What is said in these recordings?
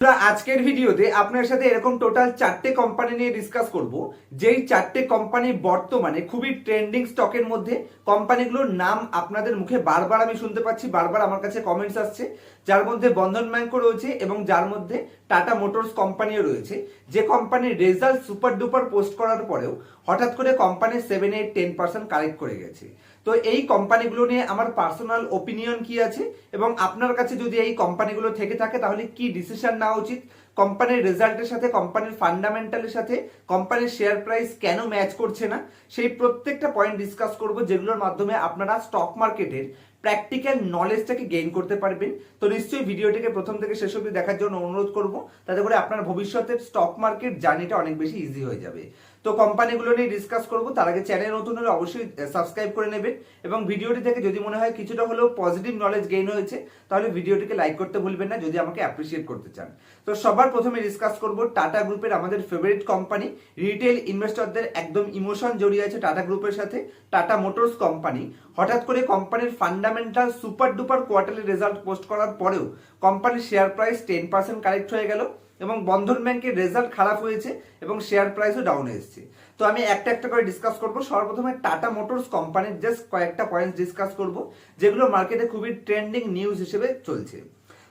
Yeah. আজকের ভিডিওতে আপনার সাথে এরকম টোটাল চারটে কোম্পানি নিয়ে ডিসকাস করব। যেই চারটে কোম্পানি বর্তমানে খুবই ট্রেন্ডিং স্টকের মধ্যে কোম্পানিগুলোর নাম আপনাদের মুখে বারবার আমি শুনতে পাচ্ছি, বারবার আমার কাছে কমেন্টস আসছে। যার মধ্যে বন্ধন ব্যাংকও রয়েছে এবং যার মধ্যে টাটা মোটরস কোম্পানিও রয়েছে। যে কোম্পানির রেজাল্ট সুপার ডুপার পোস্ট করার পরেও হঠাৎ করে company seven eight ten percent collect করে গেছে। তো এই কোম্পানিগুলো নিয়ে আমার পার্সোনাল ওপিনিয়ন কি আছে? এবং আপনার কাছে যদি এই কোম্পানিগুলো থেকে থাকে, তাহলে কি ডিসিশন নেওয়া উচিত? কোম্পানির রেজাল্টের সাথে কোম্পানির ফান্ডামেন্টালের সাথে কোম্পানির শেয়ার প্রাইস কেন ম্যাচ করছে না, সেই প্রত্যেকটা পয়েন্ট ডিসকাস করব যেগুলোর মাধ্যমে আপনারা স্টক মার্কেটের প্র্যাকটিক্যাল নলেজটাকে গেইন করতে পারবেন। তো নিশ্চয়ই ভিডিওটিকে প্রথম থেকে শেষ অবধি দেখার জন্য অনুরোধ করব, তাতে করে আপনার ভবিষ্যতের স্টক মার্কেট জার্নিটা অনেক বেশি ইজি হয়ে যাবে। তো কোম্পানিগুলো নিয়ে ডিসকাস করব, তার আগে চ্যানেল নতুন হলে অবশ্যই সাবস্ক্রাইব করে নেবেন। এবং ভিডিওটি থেকে যদি মনে হয় কিছুটা হলেও পজিটিভ নলেজ গেইন হয়েছে, তাহলে ভিডিওটিকে লাইক করতে ভুলবেন না, যদি আমাকে অ্যাপ্রিসিয়েট করতে চান। তো সবার প্রথমে ডিসকাস করব টাটা গ্রুপের আমাদের ফেভারিট কোম্পানি রিটেল ইনভেস্টরদের একদম ইমোশন জড়িয়ে আছে টাটা গ্রুপের সাথে টাটা মোটরস কোম্পানি হঠাৎ করে কোম্পানির fundamental super duper quarterly result post করার পরেও কোম্পানির share price ten percent correct হয়ে গেল। এবং বন্ধন ব্যাংকের রেজাল্ট খারাপ হয়েছে এবং শেয়ার প্রাইসও ডাউন এসেছে। তো আমি একটা একটা করে ডিসকাস করব। সর্বপ্রথমে টাটা মোটরস কোম্পানির জাস্ট কয়েকটা পয়েন্টস ডিসকাস করব, যেগুলো মার্কেটে খুবই ট্রেন্ডিং নিউজ হিসেবে চলছে।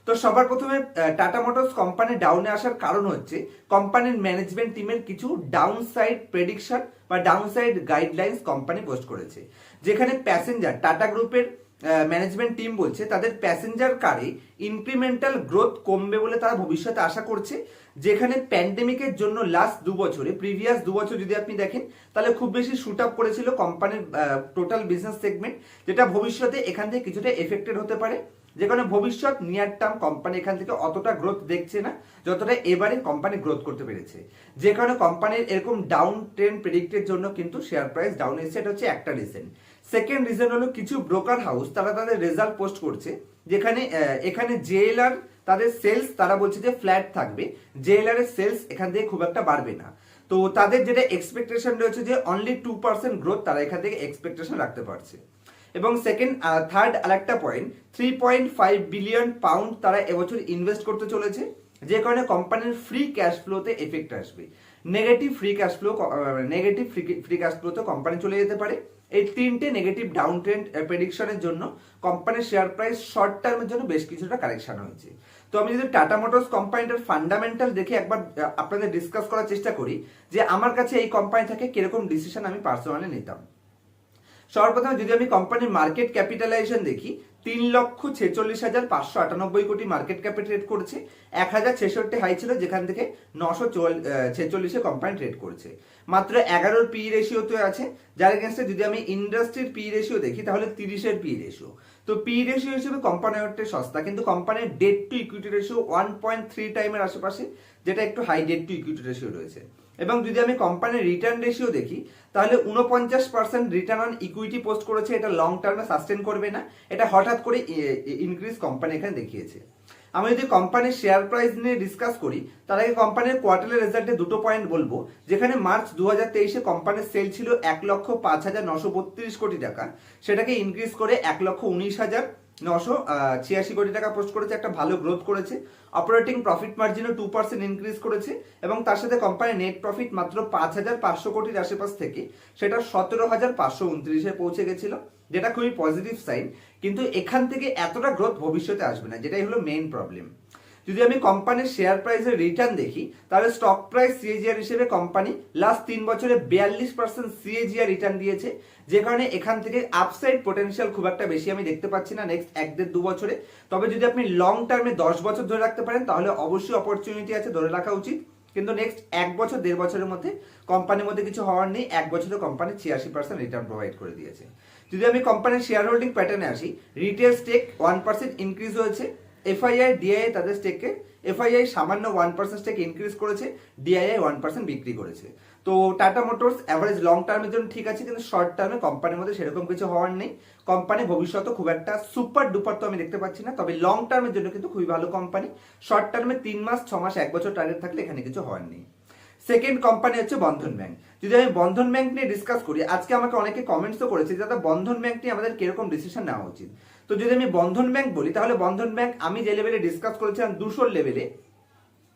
তো সবার প্রথমে টাটা মোটরস কোম্পানি ডাউনে আসার কারণ হচ্ছে কোম্পানির ম্যানেজমেন্ট টিমের কিছু ডাউন সাইড প্রেডিকশন বা down side guidelines company post করেছে। যেখানে প্যাসেঞ্জার টাটা গ্রুপের ম্যানেজমেন্ট টিম বলছে, তাদের প্যাসেঞ্জার কারে ইনক্রিমেন্টাল গ্রোথ কমবে বলে তারা ভবিষ্যতে আশা করছে। যেখানে প্যান্ডেমিকের জন্য লাস্ট দু বছরে প্রিভিয়াস দু বছর যদি আপনি দেখেন, তাহলে খুব বেশি শুট আপ করেছিল কোম্পানির টোটাল বিজনেস সেগমেন্ট যেটা ভবিষ্যতে এখান থেকে কিছুটা এফেক্টেড হতে পারে। যে কারণে ভবিষ্যৎ নিয়ার টার্ম কোম্পানি এখান থেকে অতটা গ্রোথ দেখছে না, যতটা এবারে কোম্পানি গ্রোথ করতে পেরেছে। যে কারণে কোম্পানির এরকম ডাউন ট্রেন্ড প্রেডিক্টের জন্য কিন্তু শেয়ার প্রাইস ডাউন এসেছে, এটা হচ্ছে একটা রিজন সেকেন্ড রিজন হলো কিছু ব্রোকার হাউস তারা তাদের রেজাল্ট পোস্ট করছে, যেখানে এখানে জেএলআর তাদের সেলস তারা বলছে যে ফ্ল্যাট থাকবে জেএলআর এর সেলস এখান থেকে খুব একটা বাড়বে না। তো তাদের যেটা এক্সপেকটেশন রয়েছে যে অনলি টু পার্সেন্ট গ্রোথ তারা এখান থেকে এক্সপেকটেশন রাখতে পারছে। এবং সেকেন্ড থার্ড আরেকটা point three point five billion pound তারা এবছর ইনভেস্ট করতে চলেছে, যে কারণে কোম্পানির ফ্রি ক্যাশ ফ্লোতে এফেক্ট আসবে। Negative free cash flow negative free cash ফ্লোতে company চলে যেতে পারে। এই তিনটে নেগেটিভ ডাউন ট্রেন্ড প্রেডিকশনের জন্য কোম্পানির শেয়ার প্রাইস শর্ট টার্মের জন্য বেশ কিছুটা কারেকশন হয়েছে। তো আমি যদি টাটা মোটরস কোম্পানিটার ফান্ডামেন্টাল দেখে একবার আপনাদের ডিসকাস করার চেষ্টা করি যে আমার কাছে এই কোম্পানি থেকে কীরকম ডিসিশন আমি পার্সোনালি নিতাম। সর্বপ্রথমে যদি আমি কোম্পানির মার্কেট ক্যাপিটালাইজেশন দেখি, তিন লক্ষ ছেচল্লিশ হাজার পাঁচশো আটানব্বই কোটি মার্কেট ক্যাপে ট্রেড করেছে। এক হাজার ছেষট্টি হাই ছিল, যেখান থেকে নশো ছেচল্লিশে কোম্পানি ট্রেড করছে। মাত্র এগারোর পি রেশিওতে আছে। যার এগেনস্টে যদি আমি ইন্ডাস্ট্রির পি রেশিও দেখি, তাহলে তিরিশের পি রেশিও তো পি রেশিও হিসেবে কোম্পানি হচ্ছে সস্তা, কিন্তু কোম্পানির debt to equity ratio one point three টাইমের আশেপাশে, যেটা একটু high debt to equity ratio রয়েছে। এবং যদি আমি কোম্পানির রিটার্ন রেশিও দেখি, তাহলে উনপঞ্চাশ percent return on equity post করেছে, এটা লং টার্মে সাস্টেন করবে না, এটা হঠাৎ করে ইনক্রিজ কোম্পানি এখানে দেখিয়েছে। আমি যদি কোম্পানির শেয়ার প্রাইস নিয়ে ডিসকাস করি, তার আগে কোম্পানির কোয়ার্টারলি রেজাল্টে দুটো পয়েন্ট বলব, যেখানে মার্চ দু হাজার তেইশে কোম্পানির সেল ছিল এক লক্ষ পাঁচ হাজার নশো বত্রিশ কোটি টাকা, সেটাকে ইনক্রিজ করে এক লক্ষ উনিশ হাজার নশো ছিয়াশি কোটি টাকা পোস্ট করেছে, একটা ভালো গ্রোথ করেছে। অপারেটিং প্রফিট মার্জিনও টু পার্সেন্ট ইনক্রিজ করেছে এবং তার সাথে কোম্পানির নেট প্রফিট মাত্র পাঁচ হাজার পাঁচশো কোটির আশেপাশ থেকে সেটা সতেরো হাজার পাঁচশো উনত্রিশে পৌঁছে গেছিল, যেটা খুবই পজিটিভ সাইন কিন্তু এখান থেকে এতটা গ্রোথ ভবিষ্যতে আসবে না, যেটাই হলো মেইন প্রবলেম যদি আমি কোম্পানির শেয়ার প্রাইসের রিটার্ন দেখি, তাহলে স্টক প্রাইস সিএজিআর হিসেবে কোম্পানি লাস্ট তিন বছরে বিয়াল্লিশ পার্সেন্ট সিএজিআর রিটার্ন দিয়েছে, যে কারণে এখান থেকে আপসাইড পোটেনশিয়াল খুব একটা বেশি আমি দেখতে পাচ্ছি না নেক্সট এক দেড় দু বছরে। তবে যদি আপনি লং টার্মে দশ বছর ধরে রাখতে পারেন, তাহলে অবশ্যই অপরচুনিটি আছে, ধরে রাখা উচিত। কিন্তু নেক্সট এক বছর, দেড় বছরের মধ্যে কোম্পানির মধ্যে কিছু হওয়ার নেই, এক বছরে কোম্পানি ছিয়াশি পার্সেন্ট রিটার্ন প্রোভাইড করে দিয়েছে। যদি আমি কোম্পানির শেয়ার হোল্ডিং প্যাটার্নে আসি retail stake one percent increase হয়েছে এফআইআই, ডিআইআই তাদের স্টেককে এফআইআই সামান্য ওয়ান পার্সেন্ট স্টেক ইনক্রিজ করেছে, ডিআইআই ওয়ান পার্সেন্ট বিক্রি করেছে। তো টাটা মোটরস অ্যাভারেজ লং টার্মের জন্য ঠিক আছে, কিন্তু শর্ট টার্মে কোম্পানির মধ্যে সেরকম কিছু হওয়ার নেই। কোম্পানি ভবিষ্যতে খুব একটা সুপার ডুপার তো আমি দেখতে পাচ্ছি না, তবে লং টার্মের জন্য কিন্তু খুবই ভালো কোম্পানি শর্ট টার্মে তিন মাস, ছ মাস, এক বছর টার্গেট থাকলে এখানে কিছু হওয়ার নেই। সেকেন্ড কোম্পানি হচ্ছে বন্ধন ব্যাংক। যদি আমি বন্ধন ব্যাংক নিয়ে ডিসকাস করি, আজকে আমাকে অনেকে কমেন্টসও করেছে যে, দাদা, বন্ধন ব্যাংক নিয়ে আমাদের কীরকম ডিসিশন নেওয়া উচিত? তো যদি আমি বন্ধন ব্যাংক বলি, তাহলে বন্ধন ব্যাংক আমি যে লেভেলে ডিসকাস করেছিলাম দুশোর লেভেলে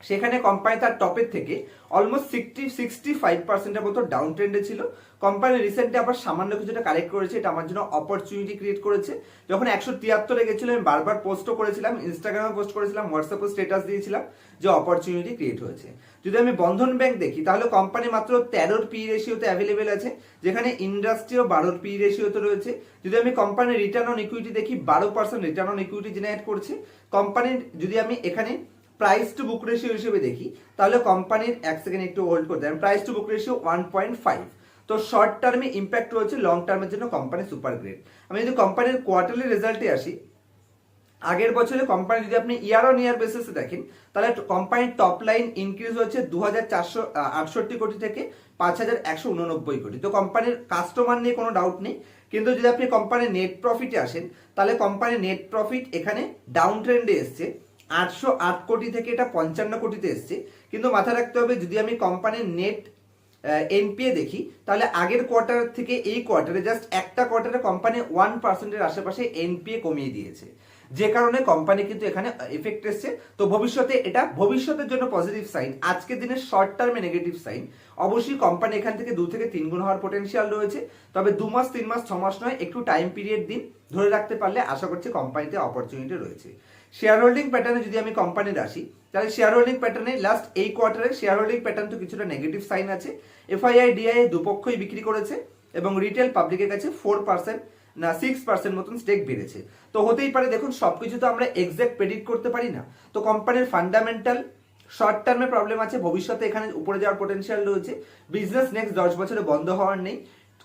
সেখানে কোম্পানি তার টপের থেকে অলমোস্ট সিক্সটি সিক্সটি ফাইভ পার্সেন্টের মতো ডাউন ট্রেন্ডে ছিল। কোম্পানি রিসেন্টলি আবার সামান্য কিছুটা কালেক্ট করেছে, এটা আমার জন্য অপরচুনিটি ক্রিয়েট করেছে। যখন একশো তিয়াত্তরে গেছিল, আমি বারবার পোস্টও করেছিলাম ইনস্টাগ্রামে পোস্ট করেছিলাম হোয়াটসঅ্যাপে স্টেটাস দিয়েছিলাম যে অপরচুনিটি ক্রিয়েট হয়েছে। যদি আমি বন্ধন ব্যাংক দেখি, তাহলে কোম্পানি মাত্র তেরোর পি রেশিওতে অ্যাভেলেবেল আছে, যেখানে ইন্ডাস্ট্রিও বারোর পি রেশিওতে রয়েছে। যদি আমি কোম্পানির রিটার্ন অন ইকুইটি দেখি, বারো percent return on equity generate করছে। কোম্পানির যদি আমি এখানে প্রাইস টু বুক রেশিও হিসেবে দেখি, তাহলে কোম্পানির এক সেকেন্ড একটু হোল্ড করতে হবে price to book ratio one point five তো শর্ট টার্মে ইম্প্যাক্ট রয়েছে লং টার্মের জন্য কোম্পানি সুপার গ্রেড আমি যদি কোম্পানির কোয়ার্টারলি রেজাল্টে আসি, আগের বছরে কোম্পানি যদি আপনি ইয়ার অন ইয়ার বেসিসে দেখেন, তাহলে কোম্পানির টপ লাইন ইনক্রিজ হচ্ছে দু হাজার চারশো আটষট্টি কোটি থেকে পাঁচ হাজার একশো উননব্বই কোটি। তো কোম্পানির কাস্টমার নিয়ে কোনো ডাউট নেই। কিন্তু যদি আপনি কোম্পানির নেট প্রফিটে আসেন, তাহলে কোম্পানির নেট প্রফিট এখানে ডাউন ট্রেন্ডে এসছে। আটশো আট কোটি থেকে এটা পঞ্চান্ন কোটিতে এসছে। কিন্তু মাথায় রাখতে হবে, যদি আমি কোম্পানির নেট এনপিএ দেখি, তাহলে আগের কোয়ার্টার থেকে এই কোয়ার্টারে জাস্ট একটা কোয়ার্টারে কোম্পানি ওয়ান পার্সেন্টের আশেপাশে এনপিএ কমিয়ে দিয়েছে। যে কারণে কোম্পানি কিন্তু এখানে এফেক্ট এসছে। তো ভবিষ্যতে এটা, ভবিষ্যতের জন্য পজিটিভ সাইন আজকের দিনের শর্ট টার্মে নেগেটিভ সাইন অবশ্যই কোম্পানি এখান থেকে দু থেকে তিন গুণ হওয়ার পোটেনশিয়াল রয়েছে। তবে দু মাস, তিন মাস, ছ মাস নয়, একটু টাইম পিরিয়ড দিন। ধরে রাখতে পারলে আশা করছি কোম্পানিতে অপরচুনিটি রয়েছে। শেয়ার হোল্ডিং প্যাটার্নে যদি আমি কোম্পানির আসি, তাহলে শেয়ার হোল্ডিং প্যাটার্নে লাস্ট এই কোয়ার্টারে শেয়ার হোল্ডিং প্যাটার্ন তো কিছুটা নেগেটিভ সাইন আছে। এফআইআই ডিআই দুপক্ষই বিক্রি করেছে এবং রিটেল পাবলিকের কাছে ফোর পার্সেন্ট না সিক্স পার্সেন্ট মতন স্টেক বেড়েছে। তো হতেই পারে, দেখুন, সবকিছু তো আমরা এক্সাক্ট প্রেডিক্ট করতে পারি না। তো কোম্পানির ফান্ডামেন্টাল শর্ট টার্মে প্রবলেম আছে, ভবিষ্যতে এখানে উপরে যাওয়ার পোটেনশিয়াল রয়েছে। বিজনেস নেক্সট দশ বছরে বন্ধ হওয়ার নেই।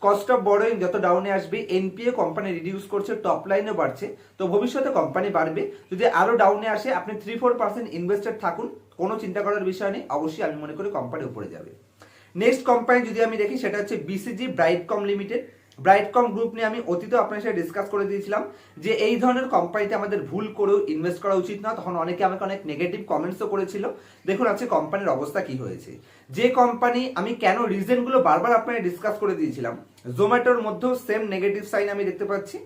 কস্ট অফ বড়োইং যত ডাউনে আসবে এনপিএ কোম্পানি রিডিউস করছে টপ লাইনও বাড়ছে। তো ভবিষ্যতে কোম্পানি বাড়বে। যদি আরও ডাউনে আসে, আপনি থ্রি ফোর পার্সেন্ট ইনভেস্টেড থাকুন, কোনো চিন্তা করার বিষয় নেই। অবশ্যই আমি মনে করি কোম্পানি উপরে যাবে। নেক্সট কোম্পানি যদি আমি দেখি, সেটা হচ্ছে BCG Brightcom limited Brightcom group নিয়ে আমি অতীতে আপনার সাথে ডিসকাস করে দিয়েছিলাম যে এই ধরনের কোম্পানিতে আমাদের ভুল করেও ইনভেস্ট করা উচিত না তখন অনেকে আমাকে অনেক নেগেটিভ কমেন্টসও করেছিল। দেখুন, আজকে কোম্পানির অবস্থা কি হয়েছে? যে কোম্পানি আমি কেন রিজনগুলো বারবার আপনাকে ডিসকাস করে দিয়েছিলাম? জোম্যাটোর মধ্যেও সেম নেগেটিভ সাইন আমি দেখতে পাচ্ছি।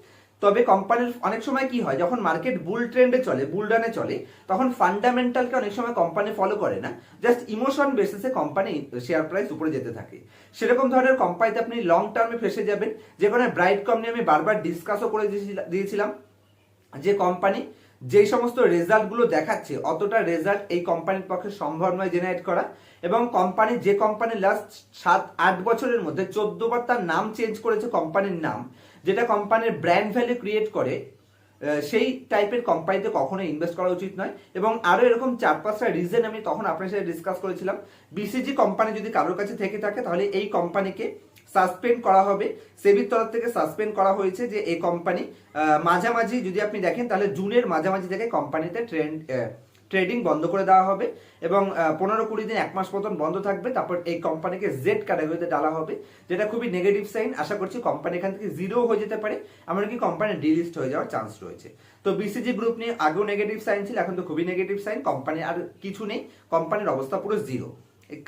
তবে কোম্পানির অনেক সময় কি হয়, যখন মার্কেট বুল ট্রেন্ডে চলে বুল ডানে চলে, তখন ফান্ডামেন্টালকে অনেক সময় কোম্পানি ফলো করে না। জাস্ট ইমোশন বেসিসে কোম্পানি শেয়ার প্রাইস উপরে যেতে থাকে। সেরকম ধরনের কোম্পানিতে আপনি লং টার্মে ফেসে যাবেন। যেখানে ব্রাইট কম নিয়ে আমি বারবার ডিসকাসও করে দিয়েছিলাম যে কোম্পানি যেই সমস্ত রেজাল্টগুলো দেখাচ্ছে, অতটা রেজাল্ট এই কোম্পানির পক্ষে সম্ভব নয় জেনারেট করা এবং কোম্পানি যে কোম্পানি লাস্ট সাত, আট বছরের মধ্যে চোদ্দ বার তার নাম চেঞ্জ করেছে কোম্পানির নাম। যেটা কোম্পানির ব্র্যান্ড ভ্যালু ক্রিয়েট করে সেই টাইপের কোম্পানিতে কখনো ইনভেস্ট করা উচিত নয়। এবং আরও এরকম চার পাঁচটা রিজন আমি তখন আপনার সাথে ডিসকাস করেছিলাম। বিসিজি কোম্পানি যদি কারোর কাছে থেকে থাকে, তাহলে এই কোম্পানিকে সাসপেন্ড করা হবে। সেবির তরফ থেকে সাসপেন্ড করা হয়েছে যে, এই কোম্পানি মাঝামাঝি যদি আপনি দেখেন, তাহলে জুনের মাঝামাঝি থেকে কোম্পানিতে ট্রেন্ড ট্রেডিং বন্ধ করে দেওয়া হবে এবং পনেরো কুড়ি দিন, এক মাস মতন বন্ধ থাকবে। তারপর এই কোম্পানিকে জেড ক্যাটাগরিতে ডালা হবে, যেটা খুবই নেগেটিভ সাইন আশা করছি কোম্পানি এখান থেকে জিরো হয়ে যেতে পারে, এমনকি কোম্পানি ডিলিস্ট হয়ে যাওয়ার চান্স রয়েছে। তো বিসিজি গ্রুপ নিয়ে আগেও নেগেটিভ সাইন ছিল, এখন তো খুবই নেগেটিভ সাইন কোম্পানি আর কিছু নেই কোম্পানির অবস্থা পুরো জিরো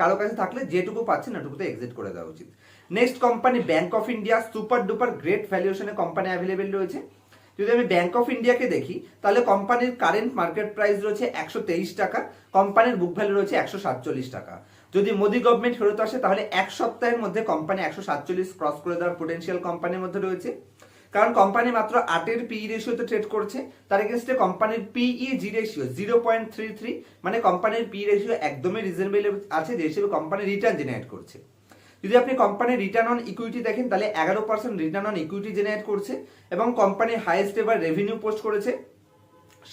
কারও কাছে থাকলে যেটুকু পাচ্ছেন, ওটুকুতে এক্সিট করে দেওয়া উচিত। Next company bank of India super duper great ভ্যালুয়েশনে company available রয়েছে। যদি আমি ব্যাংক অফ ইন্ডিয়াকে দেখি, তাহলে কোম্পানির কারেন্ট মার্কেট প্রাইস রয়েছে একশো তেইশ টাকা কোম্পানির বুক ভ্যালু রয়েছে একশো সাতচল্লিশ টাকা। যদি মোদী গভর্নমেন্ট ফেরত আসে, তাহলে এক সপ্তাহের মধ্যে কোম্পানি একশো সাতচল্লিশ ক্রস করে দেওয়ার পোটেন্সিয়াল কোম্পানির মধ্যে রয়েছে। কারণ কোম্পানি মাত্র আটের পিই রেশিওতে ট্রেড করছে, তার এগেনস্টে কোম্পানির PE G ratio zero point three three মানে কোম্পানির পি রেশিও একদমই রিজনেবল আছে, যে হিসেবে কোম্পানি রিটার্ন জেনারেট করছে। যদি আপনি কোম্পানির রিটার্ন অন ইকুইটি দেখেন, তাহলে এগারো percent return on equity generate করছে এবং কোম্পানির হাইয়েস্ট এবার রেভিনিউ পোস্ট করেছে।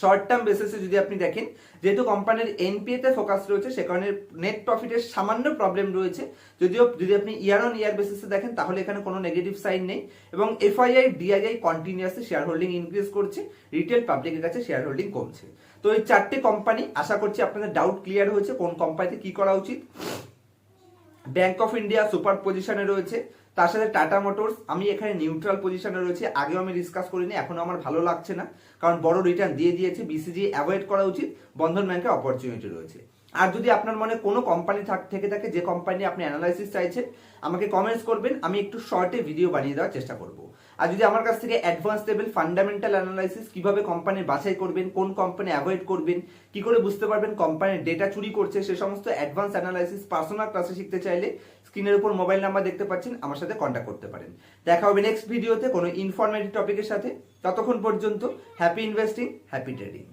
শর্ট টার্ম বেসিসে যদি আপনি দেখেন, যেহেতু কোম্পানির এনপিএ তে ফোকাস রয়েছে, সে কারণে নেট প্রফিটের সামান্য প্রবলেম রয়েছে। যদিও যদি আপনি ইয়ার অন ইয়ার বেসিসে দেখেন, তাহলে এখানে কোনো নেগেটিভ সাইন নেই এবং FII DII continuously share holding increase করছে রিটেল পাবলিকের কাছে শেয়ার হোল্ডিং কমছে। তো এই চারটে কোম্পানি আশা করছি আপনাদের ডাউট ক্লিয়ার হয়েছে, কোন কোম্পানিতে কি করা উচিত। ব্যাংক অফ ইন্ডিয়া সুপার পজিশনে রয়েছে। তার সাথে টাটা মোটরস আমি এখানে নিউট্রাল পজিশনে রয়েছে। আগেও আমি ডিসকাস করিনি, এখনও আমার ভালো লাগছে না। কারণ বড় রিটার্ন দিয়ে দিয়েছে বিসিজি অ্যাভয়েড করা উচিত, বন্ধন ব্যাংকে অপরচুনিটি রয়েছে। আর যদি আপনার মনে কোনো কোম্পানি থেকে, থাকে যে কোম্পানি আপনি অ্যানালাইসিস চাইছেন, আমাকে কমেন্টস করবেন, আমি একটু শর্টে ভিডিও বানিয়ে দেওয়ার চেষ্টা করব। আর যদি আমার কাছ থেকে অ্যাডভান্স লেভেল ফান্ডামেন্টাল অ্যানালাইসিস কীভাবে কোম্পানির বাছাই করবেন, কোন কোম্পানি অ্যাভয়েড করবেন, কি করে বুঝতে পারবেন কোম্পানির ডেটা চুরি করছে, সে সমস্ত অ্যাডভান্স অ্যানালাইসিস পার্সোনাল ক্লাসে শিখতে চাইলে স্ক্রিনের উপর মোবাইল নাম্বার দেখতে পাচ্ছেন, আমার সাথে কন্ট্যাক্ট করতে পারেন। দেখা হবে নেক্সট ভিডিওতে কোনো ইনফরমেটিভ টপিকের সাথে। ততক্ষণ পর্যন্ত হ্যাপি ইনভেস্টিং হ্যাপি ট্রেডিং